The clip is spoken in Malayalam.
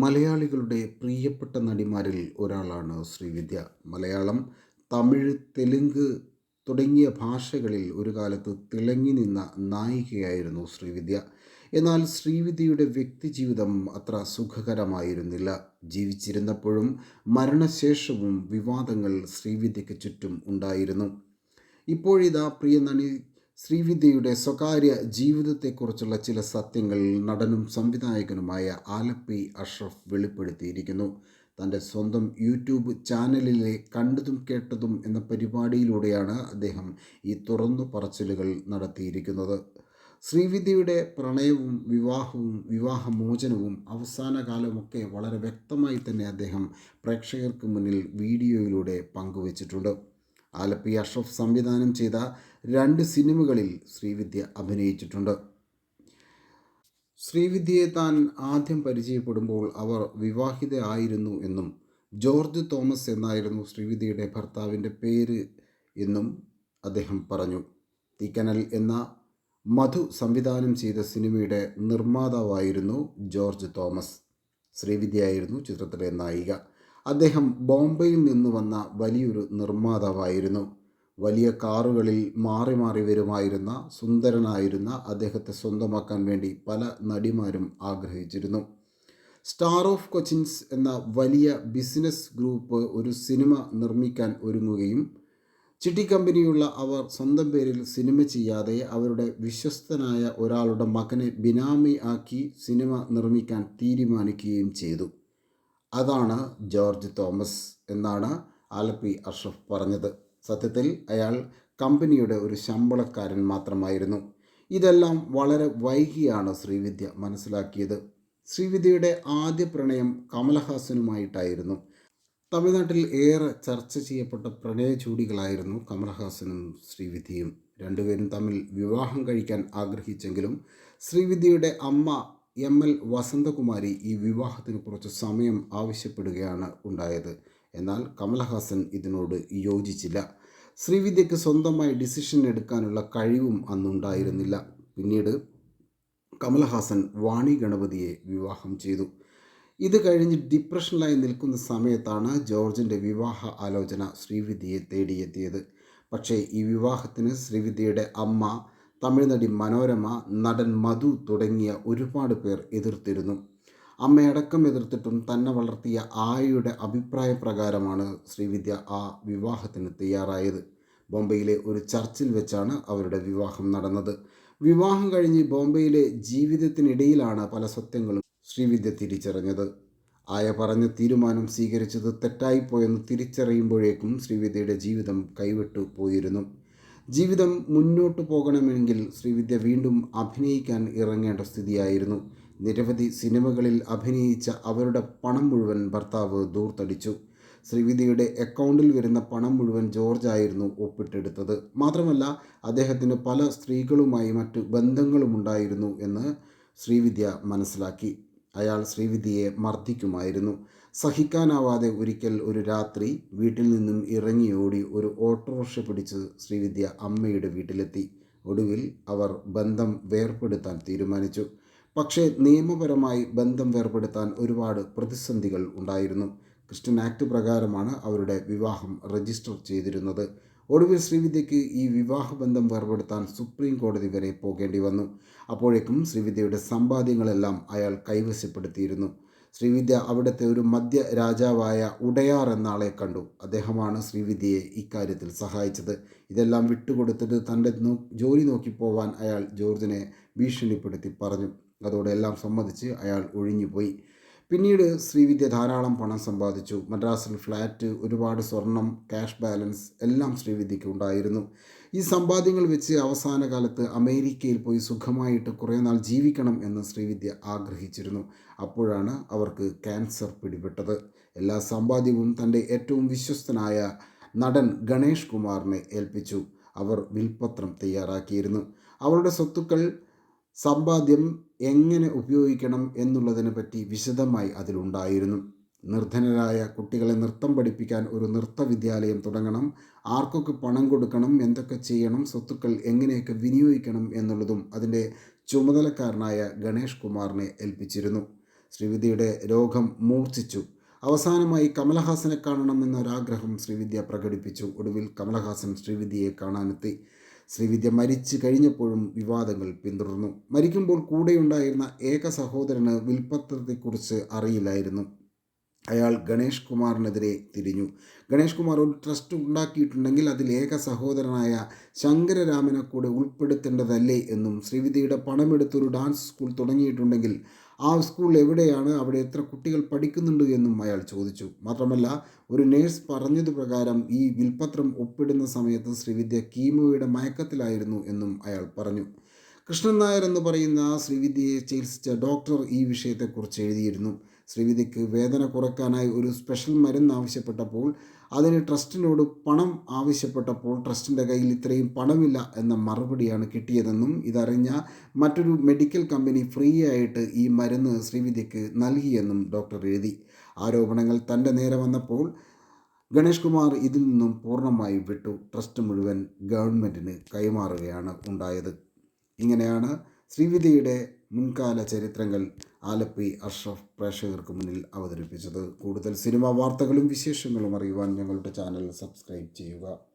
മലയാളികളുടെ പ്രിയപ്പെട്ട നടിമാരിൽ ഒരാളാണ് ശ്രീവിദ്യ. മലയാളം തമിഴ് തെലുങ്ക് തുടങ്ങിയ ഭാഷകളിൽ ഒരു കാലത്ത് തിളങ്ങി നിന്ന നായികയായിരുന്നു ശ്രീവിദ്യ. എന്നാൽ ശ്രീവിദ്യയുടെ വ്യക്തിജീവിതം അത്ര സുഖകരമായിരുന്നില്ല. ജീവിച്ചിരുന്നപ്പോഴും മരണശേഷവും വിവാദങ്ങൾ ശ്രീവിദ്യയ്ക്ക് ചുറ്റും ഉണ്ടായിരുന്നു. ഇപ്പോഴിതാ പ്രിയ നടി ശ്രീവിദ്യയുടെ സ്വകാര്യ ജീവിതത്തെക്കുറിച്ചുള്ള ചില സത്യങ്ങൾ നടനും സംവിധായകനുമായ ആലപ്പി അഷ്റഫ് വെളിപ്പെടുത്തിയിരിക്കുന്നു. തന്റെ സ്വന്തം യൂട്യൂബ് ചാനലിലെ കണ്ടതും കേട്ടതും എന്ന പരിപാടിയിലൂടെയാണ് അദ്ദേഹം ഈ തുറന്നു പറച്ചിലുകൾ നടത്തിയിരിക്കുന്നത്. ശ്രീവിദ്യയുടെ പ്രണയവും വിവാഹവും വിവാഹമോചനവും അവസാന കാലമൊക്കെ വളരെ വ്യക്തമായി തന്നെ അദ്ദേഹം പ്രേക്ഷകർക്ക് മുന്നിൽ വീഡിയോയിലൂടെ പങ്കുവച്ചിട്ടുണ്ട്. ആലപ്പി അഷ്റഫ് സംവിധാനം ചെയ്ത രണ്ട് സിനിമകളിൽ ശ്രീവിദ്യ അഭിനയിച്ചിട്ടുണ്ട്. ശ്രീവിദ്യയെ താൻ ആദ്യം പരിചയപ്പെടുമ്പോൾ അവർ വിവാഹിതയായിരുന്നു എന്നും ജോർജ് തോമസ് എന്നായിരുന്നു ശ്രീവിദ്യയുടെ ഭർത്താവിന്റെ പേര് എന്നും അദ്ദേഹം പറഞ്ഞു. തീക്കനൽ എന്ന മധു സംവിധാനം ചെയ്ത സിനിമയുടെ നിർമ്മാതാവായിരുന്നു ജോർജ് തോമസ്. ശ്രീവിദ്യയായിരുന്നു ചിത്രത്തിലെ നായിക. അദ്ദേഹം ബോംബെയിൽ നിന്ന് വന്ന വലിയൊരു നിർമ്മാതാവായിരുന്നു. വലിയ കാറുകളിൽ മാറി മാറി വരുമായിരുന്ന സുന്ദരനായിരുന്ന അദ്ദേഹത്തെ സ്വന്തമാക്കാൻ വേണ്ടി പല നടിമാരും ആഗ്രഹിച്ചിരുന്നു. സ്റ്റാർ ഓഫ് കൊച്ചിൻസ് എന്ന വലിയ ബിസിനസ് ഗ്രൂപ്പ് ഒരു സിനിമ നിർമ്മിക്കാൻ ഒരുങ്ങുകയും ചിട്ടി കമ്പനിയുള്ള അവർ സ്വന്തം പേരിൽ സിനിമ ചെയ്യാതെ അവരുടെ വിശ്വസ്തനായ ഒരാളുടെ മകനെ ബിനാമി ആക്കി സിനിമ നിർമ്മിക്കാൻ തീരുമാനിക്കുകയും ചെയ്തു. അതാണ് ജോർജ് തോമസ് എന്നാണ് ആലപ്പി അഷ്റഫ് പറഞ്ഞത്. സത്യത്തിൽ അയാൾ കമ്പനിയുടെ ഒരു ശമ്പളക്കാരൻ മാത്രമായിരുന്നു. ഇതെല്ലാം വളരെ വൈകിയാണ് ശ്രീവിദ്യ മനസ്സിലാക്കിയത്. ശ്രീവിദ്യയുടെ ആദ്യ പ്രണയം കമലഹാസനുമായിട്ടായിരുന്നു. തമിഴ്നാട്ടിൽ ഏറെ ചർച്ച ചെയ്യപ്പെട്ട പ്രണയ ചൂടികളായിരുന്നു കമലഹാസനും ശ്രീവിദ്യയും. രണ്ടുപേരും തമ്മിൽ വിവാഹം കഴിക്കാൻ ആഗ്രഹിച്ചെങ്കിലും ശ്രീവിദ്യയുടെ അമ്മ എം എൽ വസന്തകുമാരി ഈ വിവാഹത്തിന് കുറച്ച് സമയം ആവശ്യപ്പെടുകയാണ് ഉണ്ടായത്. എന്നാൽ കമൽഹാസൻ ഇതിനോട് യോജിച്ചില്ല. ശ്രീവിദ്യയ്ക്ക് സ്വന്തമായി ഡിസിഷൻ എടുക്കാനുള്ള കഴിവും അന്നുണ്ടായിരുന്നില്ല. പിന്നീട് കമൽഹാസൻ വാണി ഗണപതിയെ വിവാഹം ചെയ്തു. ഇത് കഴിഞ്ഞ് ഡിപ്രഷനിലായി നിൽക്കുന്ന സമയത്താണ് ജോർജിന്റെ വിവാഹ ആലോചന ശ്രീവിദ്യയെ തേടിയെത്തിയത്. പക്ഷേ ഈ വിവാഹത്തിന് ശ്രീവിദ്യയുടെ അമ്മ തമിഴ് നടി മനോരമ നടൻ മധു തുടങ്ങിയ ഒരുപാട് പേർ എതിർത്തിരുന്നു. അമ്മയടക്കം എതിർത്തിട്ടും തന്നെ വളർത്തിയ ആയയുടെ അഭിപ്രായ പ്രകാരമാണ് ശ്രീവിദ്യ ആ വിവാഹത്തിന് തയ്യാറായത്. ബോംബെയിലെ ഒരു ചർച്ചിൽ വെച്ചാണ് അവരുടെ വിവാഹം നടന്നത്. വിവാഹം കഴിഞ്ഞ് ബോംബെയിലെ ജീവിതത്തിനിടയിലാണ് പല സത്യങ്ങളും ശ്രീവിദ്യ തിരിച്ചറിഞ്ഞത്. ആയ പറഞ്ഞ തീരുമാനം സ്വീകരിച്ചത് തെറ്റായിപ്പോയെന്ന് തിരിച്ചറിയുമ്പോഴേക്കും ശ്രീവിദ്യയുടെ ജീവിതം കൈവിട്ടു പോയിരുന്നു. ജീവിതം മുന്നോട്ടു പോകണമെങ്കിൽ ശ്രീവിദ്യ വീണ്ടും അഭിനയിക്കാൻ ഇറങ്ങേണ്ട സ്ഥിതിയായിരുന്നു. നിരവധി സിനിമകളിൽ അഭിനയിച്ച അവരുടെ പണം മുഴുവൻ ഭർത്താവ് ദൂർത്തടിച്ചു. ശ്രീവിദ്യയുടെ അക്കൗണ്ടിൽ വരുന്ന പണം മുഴുവൻ ജോർജ് ആയിരുന്നു ഒപ്പിട്ടെടുത്തത്. മാത്രമല്ല അദ്ദേഹത്തിന് പല സ്ത്രീകളുമായി മറ്റു ബന്ധങ്ങളുമുണ്ടായിരുന്നു എന്ന് ശ്രീവിദ്യ മനസ്സിലാക്കി. അയാൾ ശ്രീവിദ്യയെ മർദ്ദിക്കുമായിരുന്നു. സഹിക്കാനാവാതെ ഒരിക്കൽ ഒരു രാത്രി വീട്ടിൽ നിന്നും ഇറങ്ങിയോടി ഒരു ഓട്ടോറിക്ഷ പിടിച്ച് ശ്രീവിദ്യ അമ്മയുടെ വീട്ടിലെത്തി. ഒടുവിൽ അവർ ബന്ധം വേർപെടുത്താൻ തീരുമാനിച്ചു. പക്ഷേ നിയമപരമായി ബന്ധം വേർപെടുത്താൻ ഒരുപാട് പ്രതിസന്ധികൾ ഉണ്ടായിരുന്നു. ക്രിസ്ത്യൻ ആക്ട് പ്രകാരമാണ് അവരുടെ വിവാഹം രജിസ്റ്റർ ചെയ്തിരുന്നത്. ഒടുവിൽ ശ്രീവിദ്യയ്ക്ക് ഈ വിവാഹബന്ധം വേർപെടുത്താൻ സുപ്രീം കോടതി വരെ പോകേണ്ടി വന്നു. അപ്പോഴേക്കും ശ്രീവിദ്യയുടെ സമ്പാദ്യങ്ങളെല്ലാം അയാൾ കൈവശപ്പെടുത്തിയിരുന്നു. ശ്രീവിദ്യ അവിടുത്തെ ഒരു മധ്യ രാജാവായ ഉടയാർ എന്ന ആളെ കണ്ടു. അദ്ദേഹമാണ് ശ്രീവിദ്യയെ ഇക്കാര്യത്തിൽ സഹായിച്ചത്. ഇതെല്ലാം വിട്ടുകൊടുത്തിട്ട് തന്റെ ജോലി നോക്കി പോവാൻ അയാൾ ജോർജിനെ ഭീഷണിപ്പെടുത്തി പറഞ്ഞു. അതോടെ എല്ലാം സമ്മതിച്ച് അയാൾ ഒഴിഞ്ഞുപോയി. പിന്നീട് ശ്രീവിദ്യ ധാരാളം പണം സമ്പാദിച്ചു. മദ്രാസിൽ ഫ്ലാറ്റ് ഒരുപാട് സ്വർണം ക്യാഷ് ബാലൻസ് എല്ലാം ശ്രീവിദ്യയ്ക്ക് ഉണ്ടായിരുന്നു. ഈ സമ്പാദ്യങ്ങൾ വെച്ച് അവസാന കാലത്ത് അമേരിക്കയിൽ പോയി സുഖമായിട്ട് കുറേ നാൾ ജീവിക്കണം എന്ന് ശ്രീവിദ്യ ആഗ്രഹിച്ചിരുന്നു. അപ്പോഴാണ് അവർക്ക് ക്യാൻസർ പിടിപെട്ടത്. എല്ലാ സമ്പാദ്യവും തന്റെ ഏറ്റവും വിശ്വസ്തനായ നടൻ ഗണേഷ് കുമാറിനെ ഏൽപ്പിച്ചു. അവർ വിൽപത്രം തയ്യാറാക്കിയിരുന്നു. അവരുടെ സ്വത്തുക്കൾ സമ്പാദ്യം എങ്ങനെ ഉപയോഗിക്കണം എന്നുള്ളതിനെ പറ്റി വിശദമായി അതിലുണ്ടായിരുന്നു. നിർധനരായ കുട്ടികളെ നൃത്തം പഠിപ്പിക്കാൻ ഒരു നൃത്ത വിദ്യാലയം തുടങ്ങണം. ആർക്കൊക്കെ പണം കൊടുക്കണം എന്തൊക്കെ ചെയ്യണം സ്വത്തുക്കൾ എങ്ങനെയൊക്കെ വിനിയോഗിക്കണം എന്നുള്ളതും അതിന്റെ ചുമതലക്കാരനായ ഗണേഷ് കുമാറിനെ ഏൽപ്പിച്ചിരുന്നു. ശ്രീവിദ്യയുടെ രോഗം മൂർച്ഛിച്ചു. അവസാനമായി കമലഹാസനെ കാണണമെന്നൊരാഗ്രഹം ശ്രീവിദ്യ പ്രകടിപ്പിച്ചു. ഒടുവിൽ കമലഹാസൻ ശ്രീവിദ്യയെ കാണാനെത്തി. ശ്രീവിദ്യ മരിച്ചു കഴിഞ്ഞപ്പോഴും വിവാദങ്ങൾ പിന്തുടർന്നു. മരിക്കുമ്പോൾ കൂടെയുണ്ടായിരുന്ന ഏക സഹോദരന് വിൽപ്പത്രത്തെക്കുറിച്ച് അറിയില്ലായിരുന്നു. അയാൾ ഗണേഷ് കുമാറിനെതിരെ തിരിഞ്ഞു. ഗണേഷ് കുമാർ ഒരു ട്രസ്റ്റ് ഉണ്ടാക്കിയിട്ടുണ്ടെങ്കിൽ അതിൽ ഏക സഹോദരനായ ശങ്കരരാമനെ കൂടെ ഉൾപ്പെടുത്തേണ്ടതല്ലേ എന്നും ശ്രീവിദ്യയുടെ പണമെടുത്തൊരു ഡാൻസ് സ്കൂൾ തുടങ്ങിയിട്ടുണ്ടെങ്കിൽ ആ സ്കൂൾ എവിടെയാണ് അവിടെ എത്ര കുട്ടികൾ പഠിക്കുന്നുണ്ട് എന്നും അയാൾ ചോദിച്ചു. മാത്രമല്ല ഒരു നേഴ്സ് പറഞ്ഞത് പ്രകാരം ഈ വിൽപത്രം ഒപ്പിടുന്ന സമയത്ത് ശ്രീവിദ്യ കീമോയുടെ മയക്കത്തിലായിരുന്നു എന്നും അയാൾ പറഞ്ഞു. കൃഷ്ണൻ നായർ എന്ന് പറയുന്ന ശ്രീവിദ്യയെ ചികിത്സിച്ച ഡോക്ടർ ഈ വിഷയത്തെക്കുറിച്ച് എഴുതിയിരുന്നു. ശ്രീവിദ്യക്ക് വേദന കുറയ്ക്കാനായി ഒരു സ്പെഷ്യൽ മരുന്ന് ആവശ്യപ്പെട്ടപ്പോൾ അതിന് ട്രസ്റ്റിനോട് പണം ആവശ്യപ്പെട്ടപ്പോൾ ട്രസ്റ്റിന്റെ കയ്യിൽ ഇത്രയും പണമില്ല എന്ന മറുപടിയാണ് കിട്ടിയതെന്നും ഇതറിഞ്ഞ മറ്റൊരു മെഡിക്കൽ കമ്പനി ഫ്രീ ആയിട്ട് ഈ മരുന്ന് ശ്രീവിദ്യക്ക് നൽകിയെന്നും ഡോക്ടർ എഴുതി. ആരോപണങ്ങൾ തന്റെ നേരെ വന്നപ്പോൾ ഗണേഷ് കുമാർ ഇതിൽ നിന്നും പൂർണമായി വിട്ടു. ട്രസ്റ്റ് മുഴുവൻ ഗവൺമെന്റിന് കൈമാറുകയാണ് ഉണ്ടായത്. ഇങ്ങനെയാണ് ശ്രീവിദ്യയുടെ മുൻകാല ചരിത്രങ്ങൾ ആലപ്പി അഷ്റഫ് പ്രേക്ഷകർക്ക് മുന്നിൽ അവതരിപ്പിച്ചത്. കൂടുതൽ സിനിമാ വാർത്തകളും വിശേഷങ്ങളും അറിയുവാൻ ഞങ്ങളുടെ ചാനൽ സബ്സ്ക്രൈബ് ചെയ്യുക.